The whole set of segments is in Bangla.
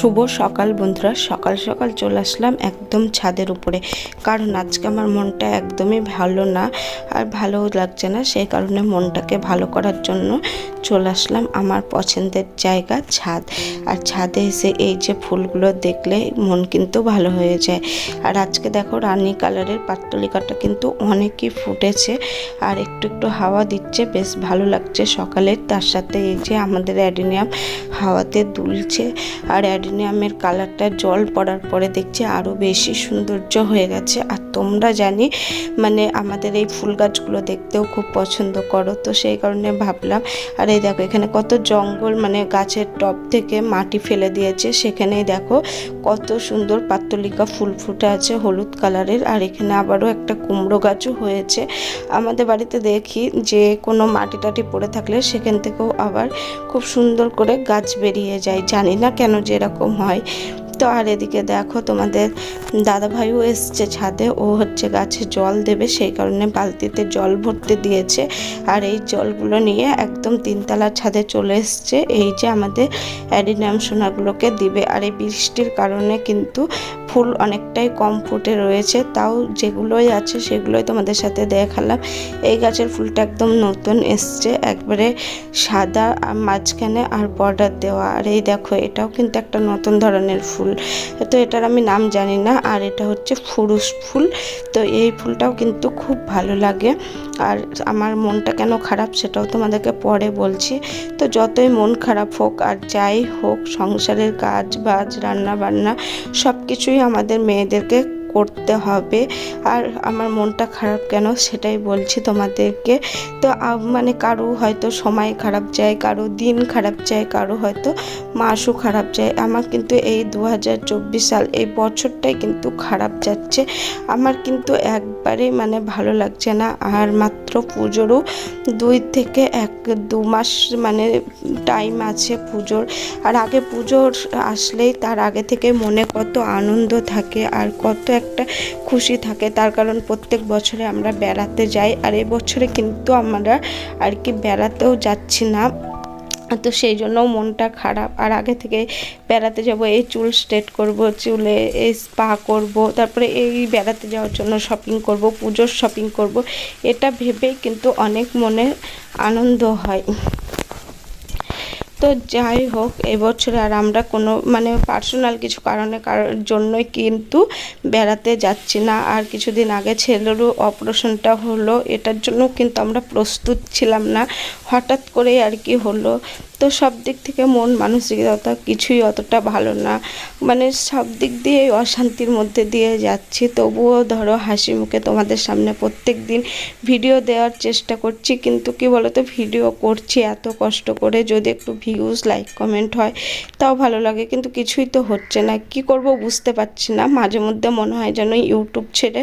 শুভ সকাল বন্ধুরা। সকাল সকাল চলে আসলাম একদম ছাদের উপরে। কারণ আজকে আমার মনটা একদমই ভালো না আর ভালোও লাগছে না, সেই কারণে মনটাকে ভালো করার জন্য চলে আসলাম আমার পছন্দের জায়গা ছাদ। আর ছাদে এসে এই যে ফুলগুলো দেখলে মন কিন্তু ভালো হয়ে যায়। আর আজকে দেখো রানী কালারের পাত্তলিকাটা কিন্তু অনেকই ফুটেছে আর একটু একটু হাওয়া দিচ্ছে, বেশ ভালো লাগছে সকালে তার সাথে এই যে আমাদের অ্যাডিনিয়াম হাওয়াতে দুলছে। আর অ্যাডিনিয়ামের কালারটা জল পড়ার পরে দেখছি আরও বেশি সৌন্দর্য হয়ে গেছে। আর তোমরা জানি মানে আমাদের এই ফুল গাছগুলো দেখতেও খুব পছন্দ করো। তো সেই কারণে ভাবলাম, আর এই দেখো এখানে কত জঙ্গল মানে গাছের টপ থেকে মাটি ফেলে দিয়েছে। সেখানেই দেখো কত সুন্দর পাত্তলিকা ফুল ফুটে আছে হলুদ কালারের। আর এখানে আবারও একটা কুমড়ো গাছও হয়েছে। আমাদের বাড়িতে দেখি যে কোনো মাটি টাটি পড়ে থাকলে সেখান থেকেও আবার খুব সুন্দর করে গাছ বেরিয়ে যায়। জানি না কেন যে এরকম হয়। তো আর এদিকে দেখো তোমাদের দাদাভাইও এসছে ছাদে। ও হচ্ছে গাছে জল দেবে, সেই কারণে বালতিতে জল ভরতে দিয়েছে। আর এই জলগুলো নিয়ে একদম তিনতলার ছাদে চলে এসছে। এই যে আমাদের অ্যাডিনাম সোনাগুলোকে দিবে। আর এই বৃষ্টির কারণে কিন্তু ফুল অনেকটাই কম ফুটে রয়েছে, তাও যেগুলোই আছে সেগুলোই তোমাদের সাথে দেখালাম। এই গাছের ফুলটা একদম নতুন এসছে, একবারে সাদা মাঝখানে আর বর্ডার দেওয়া। আর এই দেখো, এটাও কিন্তু একটা নতুন ধরনের ফুল। তো এটার আমি নাম জানি না, আর এটা হচ্ছে ফুরুস ফুল। তো এই ফুলটাও কিন্তু খুব ভালো লাগে। আর আমার মনটা কেন খারাপ সেটাও তোমাদেরকে পরে বলছি। তো যতই মন খারাপ হোক, আর যাই হোক, সংসারের কাজ বাজ রান্না বান্না সব কিছুই আমাদের মেয়েদেরকে করতে হবে। আর আমার মনটা খারাপ কেন সেটাই বলছি তোমাদেরকে। তো মানে কারও হয়তো সময় খারাপ যায়, কারও দিন খারাপ যায়, কারও হয়তো মাসও খারাপ যায়। আমার কিন্তু এই দু হাজার চব্বিশ সাল, এই বছরটাই কিন্তু খারাপ যাচ্ছে। আমার কিন্তু একবারে মানে ভালো লাগছে না। আর মাত্র পুজোরও দুই থেকে এক, দু মাস মানে টাইম আছে পুজোর। আর আগে পুজোর আসলেই তার আগে থেকে মনে কত আনন্দ থাকে, আর কত একটা খুশি থাকে। তার কারণ প্রত্যেক বছরে আমরা বেড়াতে যাই আর এই বছরে কিন্তু আমরা আর কি বেড়াতেও যাচ্ছি না। তো সেই জন্য মনটা খারাপ। আর আগে থেকে বেড়াতে যাব, এই চুল স্ট্রেট করব, চুলে এই স্পা করব, তারপরে এই বেড়াতে যাওয়ার জন্য শপিং করব, পুজোর শপিং করব, এটা ভেবেই কিন্তু অনেক মনে আনন্দ হয়। তো যাই হোক, এবছর আর আমরা কোনো মানে পার্সোনাল কিছু কারণে কারোর জন্যই কিন্তু বেড়াতে যাচ্ছি না। আর কিছুদিন আগে ছেলেরও অপারেশনটা হলো, এটার জন্য কিন্তু আমরা প্রস্তুত ছিলাম না। হঠাৎ করেই আর কি হলো। তো সব দিক থেকে মন, মানসিকতা কিছুই অতটা ভালো না। মানে সব দিক দিয়ে অশান্তির মধ্যে দিয়ে যাচ্ছি। তবুও ধরো হাসি মুখে তোমাদের সামনে প্রত্যেক দিন ভিডিও দেওয়ার চেষ্টা করছি। কিন্তু কি বলতো, ভিডিও করছি এত কষ্ট করে। যদি একটু ভিউজ লাইক কমেন্ট হয়, তাও ভালো লাগে। কিন্তু কিছুই তো হচ্ছে না। কি করব বুঝতে পারছি না। মাঝে মধ্যে মনে হয় যেন ইউটিউব ছেড়ে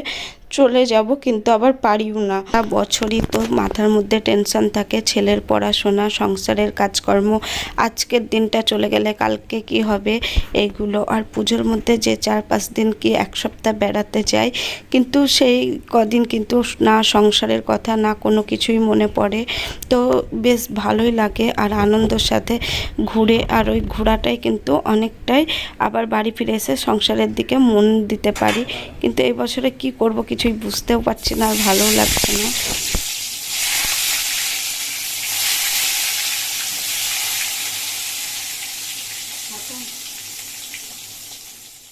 চলে যাব, কিন্তু আবার পারিও না। বছরই তো মাথার মধ্যে টেনশন থাকে, ছেলের পড়াশোনা, সংসারের কাজকর্ম। আজকের দিনটা চলে গেলে কালকে কি হবে? এইগুলো আর পুজোর মধ্যে যে চার পাঁচ দিন কি এক সপ্তাহ বেড়াতে যাই কিন্তু সেই কদিন কিন্তু না সংসারের কথা, না কোনো কিছুই মনে পড়ে। তো বেশ ভালোই লাগে, আর আনন্দের সাথে ঘুরে, আর ওই ঘোরাটাই কিন্তু অনেকটাই আবার বাড়ি ফিরে এসে সংসারের দিকে মন দিতে পারি। কিন্তু এই বছরে কি করব কিছুই বুঝতেও পারছি না আর ভালোও লাগছে না।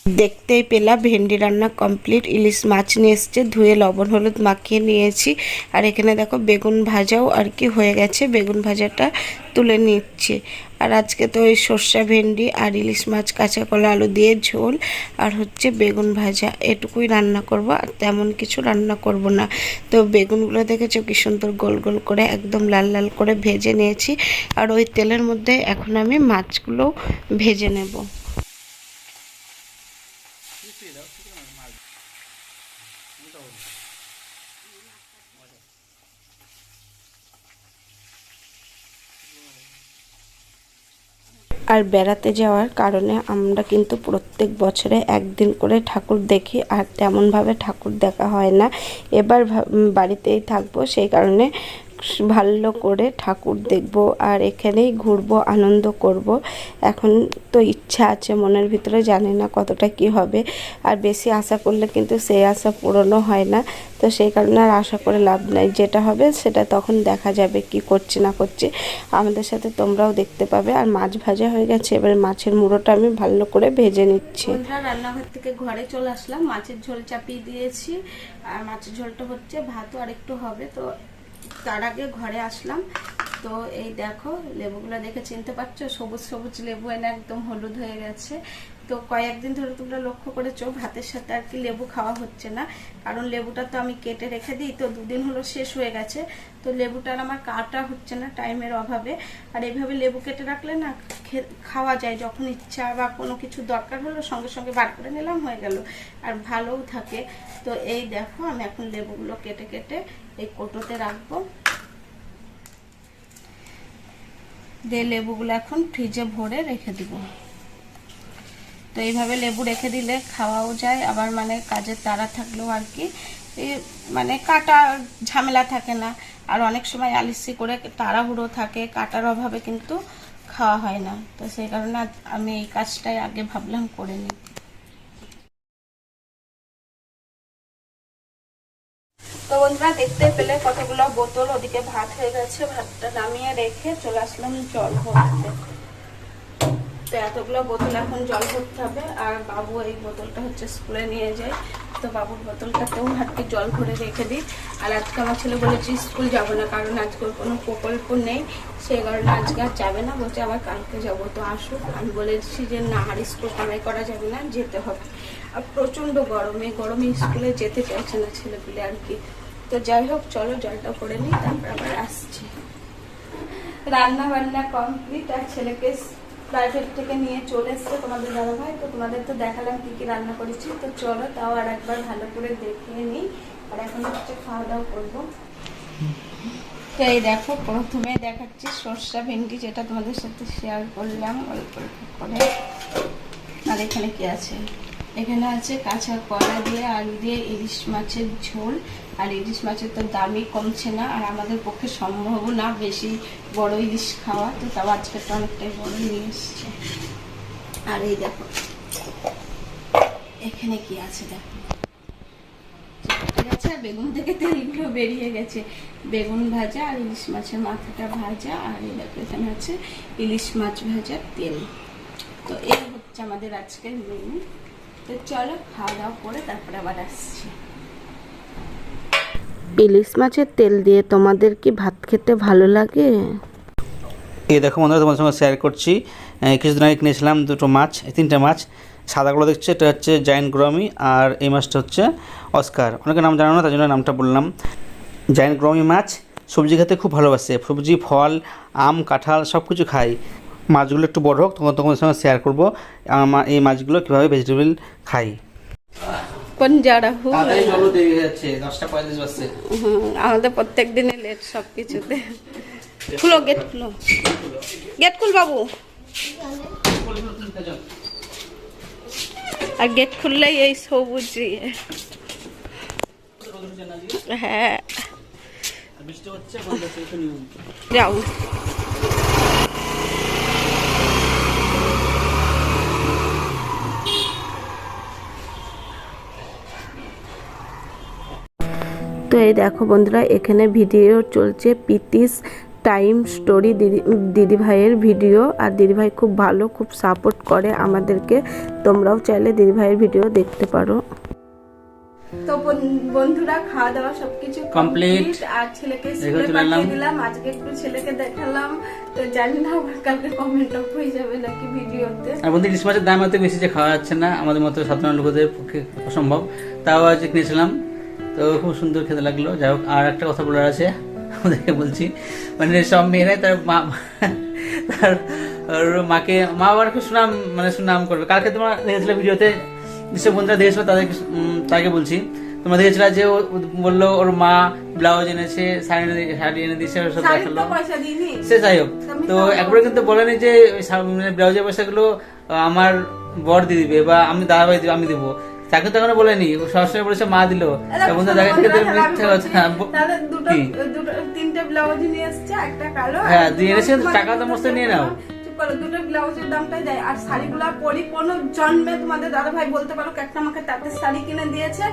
দেখতেই পেলাম, ভেন্ডি রান্না কমপ্লিট ইলিশ মাছ নিয়ে এসছে, ধুয়ে লবণ, হলুদ মাখিয়ে নিয়েছি। আর এখানে দেখো বেগুন ভাজাও আর কি হয়ে গেছে, বেগুন ভাজাটা তুলে নিচ্ছে। আর আজকে তো ওই সর্ষা ভেন্ডি আর ইলিশ মাছ, কাঁচা কলা, আলু দিয়ে ঝোল। আর হচ্ছে বেগুন ভাজা, এটুকুই রান্না করব, আর তেমন কিছু রান্না করব না। তো বেগুনগুলো দেখেছ কি সুন্দর গোল গোল করে, একদম লাল লাল করে ভেজে নিয়েছি। আর ওই তেলের মধ্যে এখন আমি মাছগুলো ভেজে নেব। আর বেড়াতে যাওয়ার কারণে আমরা কিন্তু প্রত্যেক বছরে একদিন করে ঠাকুর দেখি, আর তেমনভাবে ঠাকুর দেখা হয় না। এবার বাড়িতেই থাকব, সেই কারণে ভালো করে ঠাকুর দেখব আর এখানেই ঘুরবো, আনন্দ করব। এখন তো ইচ্ছা আছে, মনের ভিতরে জানি না কতটা কি হবে। আর বেশি আশা করলে কিন্তু সেই আশা পূরণও হয় না। তো সেই কারণে আর আশা করে লাভ নাই। যেটা হবে সেটা তখন দেখা যাবে কি করছি না করছি। আমাদের সাথে তোমরাও দেখতে পাবে। আর মাছ ভাজা হয়ে গেছে, এবারে মাছের মুড়োটা আমি ভালো করে ভেজে নিচ্ছি। রান্নাঘর থেকে ঘরে চলে আসলাম। মাছের ঝোল চাপিয়ে দিয়েছি। আর মাছের ঝোলটা হচ্ছে ভাতও আর একটু হবে, তো তার আগে ঘরে আসলাম। তো এই দেখো, লেবুগুলো দেখে চিনতে পারছ? সবুজ সবুজ লেবু এনে একদম হলুদ হয়ে গেছে। তো কয়েকদিন ধরে তোমরা লক্ষ্য করেছ, ভাতের সাথে আর কি লেবু খাওয়া হচ্ছে না। কারণ লেবুটা তো আমি কেটে রেখে দিই, তো দুদিন হলো শেষ হয়ে গেছে। তো লেবুটার আমার কাটা হচ্ছে না টাইমের অভাবে। আর এইভাবে লেবু কেটে রাখলে না খাওয়া যায় যখন ইচ্ছা বা কোনো কিছু দরকার হলো সঙ্গে সঙ্গে বার করে নিলাম, হয়ে গেল। আর ভালোও থাকে। তো এই দেখো, আমি এখন লেবুগুলো কেটে কেটে এই কোটোতে রাখব। দিয়ে লেবুগুলো এখন ফ্রিজে ভরে রেখে দিব। তো এইভাবে লেবু রেখে দিলে খাওয়াও যায়। আবার মানে কাজের তাড়া থাকলেও আর কি মানে কাটা ঝামেলা থাকে না। আর অনেক সময় আলিসি করে তাড়াহুড়ো থাকে, কাটার অভাবে কিন্তু খাওয়া হয় না। তো সেই কারণে আমি এই কাজটাই আগে ভাবলাম করে নিই। তো বন্ধুরা, দেখতে পেলে কতগুলো বোতল, ওদিকে ভাত হয়ে গেছে, ভাতটা নামিয়ে রেখে চলে আসলাম জল ভরতে তো এতগুলো বোতল এখন জল ভরতে হবে, আর বাবু এই বোতলটা হচ্ছে স্কুলে নিয়ে যায়। তো বাবুর বোতলটাতেও হাতকে জল ভরে রেখে দিই। আর আজকে আমার ছেলে বলেছে, স্কুল যাব না, কারণ আজকে কোনো প্রকল্প নেই। সেই কারণে আজকে আর যাবে না, বলছে আবার কালকে যাব। তো আসুক, আমি বলেছি যে না, আর স্কুল কামাই করা যাবে না, যেতে হবে। আর প্রচণ্ড গরমে গরমে স্কুলে যেতে চাইছে না ছেলেগুলো আর কি। তো যাই হোক, চলো জলটা করে নিই, তারপর আবার আসছি। রান্না বান্না কমপ্লিট আর ছেলেকে প্রাইভেট থেকে নিয়ে চলে এসছে তোমাদের দাদা ভাই তো তোমাদের তো দেখালাম কি কি রান্না করেছি। তো চলো তাও আর একবার ভালো করে দেখে নিই। আর এখন হচ্ছে খাওয়া দাওয়া করব। তো এই দেখো, প্রথমে দেখাচ্ছি সর্ষা ভেন্ডি যেটা তোমাদের সাথে শেয়ার করলাম অল্প অল্প করে। আর এখানে কি আছে? এখানে আছে কাঁচা কলা দিয়ে, আলু দিয়ে, ইলিশ মাছের ঝোল। আর ইলিশ মাছের তো দামই কমছে না, আর আমাদের পক্ষে সম্ভবও না বেশি বড় ইলিশ খাওয়া, তো তাও আজকে তো অনেকটাই বড় নিয়ে এসছে। আর এই দেখো, এখানে কি আছে দেখো? বেগুন থেকে তেলগুলো বেরিয়ে গেছে। বেগুন ভাজা আর ইলিশ মাছের মাথাটা ভাজা, আর এই দেখো, এখানে আছে ইলিশ মাছ ভাজার তেল। তো এই হচ্ছে আমাদের আজকের মেনু তো চলো, খাওয়া দাওয়া করে তারপরে আবার আসছি। ইলিশ মাছের তেল দিয়ে তোমাদের কি ভাত খেতে ভালো লাগে? এই দেখো বন্ধুরা, তোমাদের সঙ্গে শেয়ার করছি। কিছুদিন আগে কিনেছিলাম দুটো মাছ তিনটে মাছ। সাদাগুলো দেখছে, এটা হচ্ছে জায়েন্ট গ্রমি আর এই মাছটা হচ্ছে অস্কার অনেকে নাম জানো না, তার জন্য নামটা বললাম। জায়েন্ট গ্রমি মাছ, সবজি খেতে খুব ভালোবাসে। সবজি, ফল, আম, কাঁঠাল সব কিছু খাই মাছগুলো একটু বড় হোক তখন তোমাদের সঙ্গে শেয়ার করব। আমার এই মাছগুলো কীভাবে ভেজিটেবল খাই পঞ্জারা হু। আমাদের প্রত্যেক দিনে লেট সব কিছুতে খুলো গেট খুলো। গেট খুল বাবু। আর গেট খুললেই এই সবুজ ইয়ে। হ্যাঁ। যাও। তো এই দেখো বন্ধুরা এখানে ভিডিও চলছে পিতিস টাইম স্টোরি দিদি দিদিভাইয়ের ভিডিও। আর দিদিভাই খুব ভালো খুব সাপোর্ট করে আমাদেরকে। তোমরাও চাইলে দিদিভাইয়ের ভিডিও দেখতে পারো। তো বন্ধুরা খাওয়া দাওয়া সবকিছু Complete. আর ছেলেকে স্কুলে পাঠিয়ে দিলাম। আজকে একটু ছেলেকে দেখালাম। তো জানি না আবার কালকে কমেন্ট অফ হয়ে যাবে নাকি ভিডিওতে। আর বন্ধু ইলিশ মাছের দাম এত বেশি যে খাওয়া যাচ্ছে না। আমাদের মতো সাধারণ লোকদের পক্ষে অসম্ভব তাও আজ কিনেছিলাম। তো খুব সুন্দর খেতে লাগল। যাই হোক আর একটা কথা বলার আছে আমাদেরকে বলছি। মানে সব মেয়েরাই তার মা তার মাকে মা বাবার খুব সুনাম মানে সুনাম করবে। কালকে তোমরা দেখেছিলে ভিডিওতে যেসব বন্ধুরা দেখেছিল তাদেরকে তাকে বলছি। তোমরা দেখেছিলে যে ও বলল ওর মা ব্লাউজ এনেছে শাড়ি শাড়ি এনে দিয়েছে ওর সব দেখাল। সে যাই হোক তো একবারে কিন্তু বলেনি যে মানে ব্লাউজের পয়সাগুলো আমার বর দিয়ে দিবে বা আমি দাদা ভাই দিবে আমি দেবো। তাকে তো এখনও বলেনি সরাসরি বলেছে মা দিল। বন্ধু দেখা তিনটে ব্লাউজ নিয়ে এসছে একটা কালো হ্যাঁ, দিয়ে এনেছে, টাকা তো মস্ত নিয়ে নাও। দুটো ব্লাউজের দামটাই দেয়। আর শাড়িগুলো পরি কোনো জন্মে তোমাদের দাদা ভাই বলতে পারো একটা আমাকে শাড়ি কিনে দিয়েছে।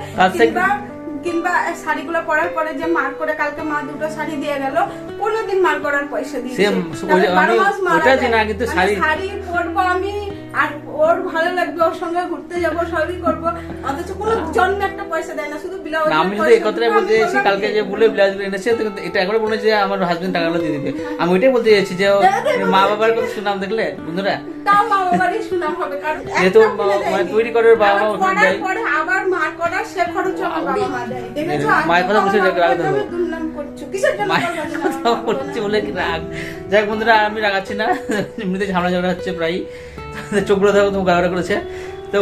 কিংবা কিংবা শাড়িগুলো পরার পরে যে মার করে কালকে মা দুটো শাড়ি দিয়ে গেল কোনোদিন মার করার পয়সা দিয়েছে। Same, তাহলে ওই- বারো আমি মাস মারা ওটা যায়। দিই না, কিন্তু আমি শাড়ি- পরবো আমি ভালো লাগবে ওর সঙ্গে ঘুরতে যাব সবই করব। অথচ কোনো জন্মে একটা পয়সা দেয় না শুধু ব্লাউজ আমি শুধু এই বলতে চাইছি কালকে যে বলে ব্লাউজগুলো এনেছে এটা একবার বলে যে আমার হাজবেন্ড টাকাগুলো দিয়ে দিবে। আমি ওইটাই বলতে চাইছি যে মা বাবার কথা শুনলাম দেখলে বন্ধুরা? তাও মা বাবারই সুনাম হবে কারণ যেহেতু একটা কিনে দেয়নি। মানে তৈরি বাবা মা ওখানে করার পরে আবার মার করা সে খরচ আমার বাবা মা দেয় দেখেছ? মায়ের কথা দুর্নাম করছ। কিসের জন্য কথা বলছি বলে কি রাগ? যাই হোক বন্ধুরা আমি রাগাচ্ছি না। এমনিতে ঝামেলা ঝগড়া হচ্ছে প্রায় চোখগুলো দেখো তুমি গাড়া করেছে। তো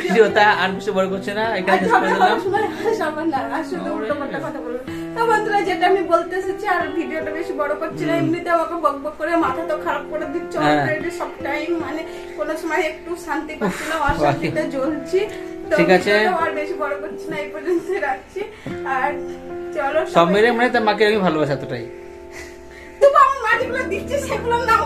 ভিডিওটা আর কিছু বড় করছে না এখানে শেষ করে দিলাম। বন্ধুরা, যেটা আমি বলতে এসেছি আর ভিডিওটা বেশি বড় করছি না এমনিতে আমাকে বক বক করে মাথা তো খারাপ করে দিচ্ছে হ্যাঁ। অলরেডি সব টাইম মানে কোনো সময় একটু শান্তি পাচ্ছি না অশান্তিতে জ্বলছি। ঠিক আছে। আর বেশি বড় করছি না এই পর্যন্ত রাখছি। আর চলো সব মিলে মানে তার মাকে আমি ভালোবাসি এতটাই। তবু আমার মাটিগুলো দিচ্ছে সেগুলোর নাম